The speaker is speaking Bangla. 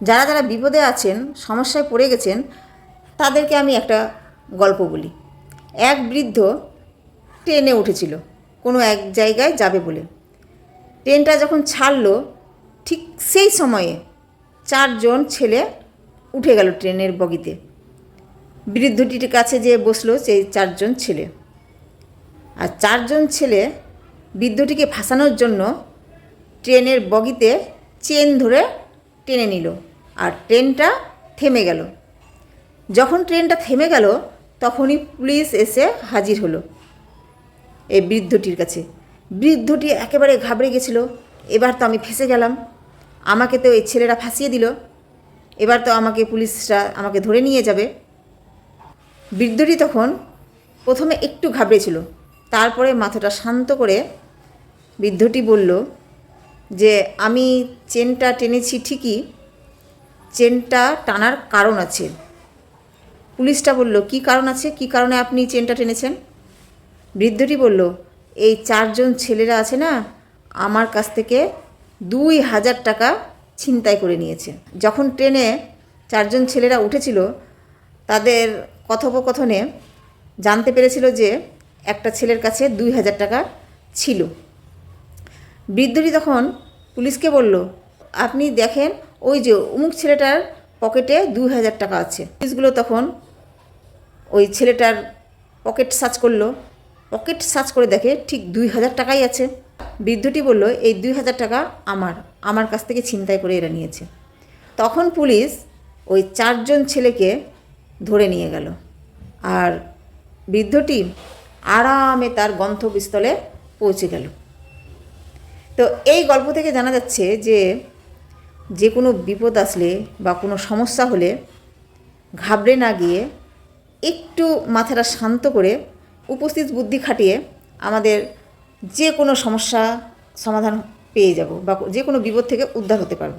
যারা যারা বিপদে আছেন, সমস্যায় পড়ে গেছেন, তাদেরকে আমি একটা গল্প বলি। এক বৃদ্ধ ট্রেনে উঠেছিল, কোনো এক জায়গায় যাবে বলে। ট্রেনটা যখন ছাড়লো, ঠিক সেই সময়ে চারজন ছেলে উঠে গেল ট্রেনের বগিতে। বৃদ্ধটির কাছে যেয়ে বসল সেই চারজন ছেলে। আর চারজন ছেলে বৃদ্ধটিকে ফাঁসানোর জন্য ট্রেনের বগিতে চেন ধরে টেনে নিল আর ট্রেনটা থেমে গেল। যখন ট্রেনটা থেমে গেল, তখনই পুলিশ এসে হাজির হলো এই বৃদ্ধটির কাছে। বৃদ্ধটি একেবারে ঘাবড়ে গেছিল। এবার তো আমি ফেসে গেলাম। আমাকে তো এই ছেলেরা ফাঁসিয়ে দিল। এবার তো আমাকে পুলিশরা আমাকে ধরে নিয়ে যাবে। বৃদ্ধটি তখন প্রথমে একটু ঘাবড়েছিল তারপরে মাথাটা শান্ত করে বৃদ্ধটি বলল যে আমি চেনটা টেনেছি ঠিকই, চেনটা টানার কারণ আছে। পুলিশটা বলল, কি কারণ আছে? কি কারণে আপনি চেনটা টেনেছেন? বৃদ্ধটি বলল, এই চারজন ছেলেরা আছে না, আমার কাছ থেকে দুই হাজার টাকা ছিনতাই করে নিয়েছে। যখন ট্রেনে চারজন ছেলেরা উঠেছিল, তাদের কথোপকথনে জানতে পেরেছিল যে একটা ছেলের কাছে দুই হাজার টাকা ছিল। বৃদ্ধটি তখন পুলিশকে বলল, আপনি দেখেন, ওই যে অমুক ছেলেটার পকেটে দুই হাজার টাকা আছে। পুলিশগুলো তখন ওই ছেলেটার পকেট সার্চ করল। পকেট সার্চ করে দেখে ঠিক দুই হাজার টাকাই আছে। বৃদ্ধটি বলল, এই দুই হাজার টাকা আমার আমার কাছ থেকে ছিনতাই করে এরা নিয়েছে। তখন পুলিশ ওই চারজন ছেলেকে ধরে নিয়ে গেল। আর বৃদ্ধটি আরামে তার গন্তব্যস্থলে পৌঁছে গেল। তো এই গল্প থেকে জানা যাচ্ছে যে যে কোনো বিপদ আসলে বা কোনো সমস্যা হলে ঘাবড়ে না গিয়ে একটু মাথাটা শান্ত করে উপস্থিত বুদ্ধি খাটিয়ে আমাদের যে কোনো সমস্যা সমাধান পেয়ে যাব বা যে কোনো বিপদ থেকে উদ্ধার হতে পারব।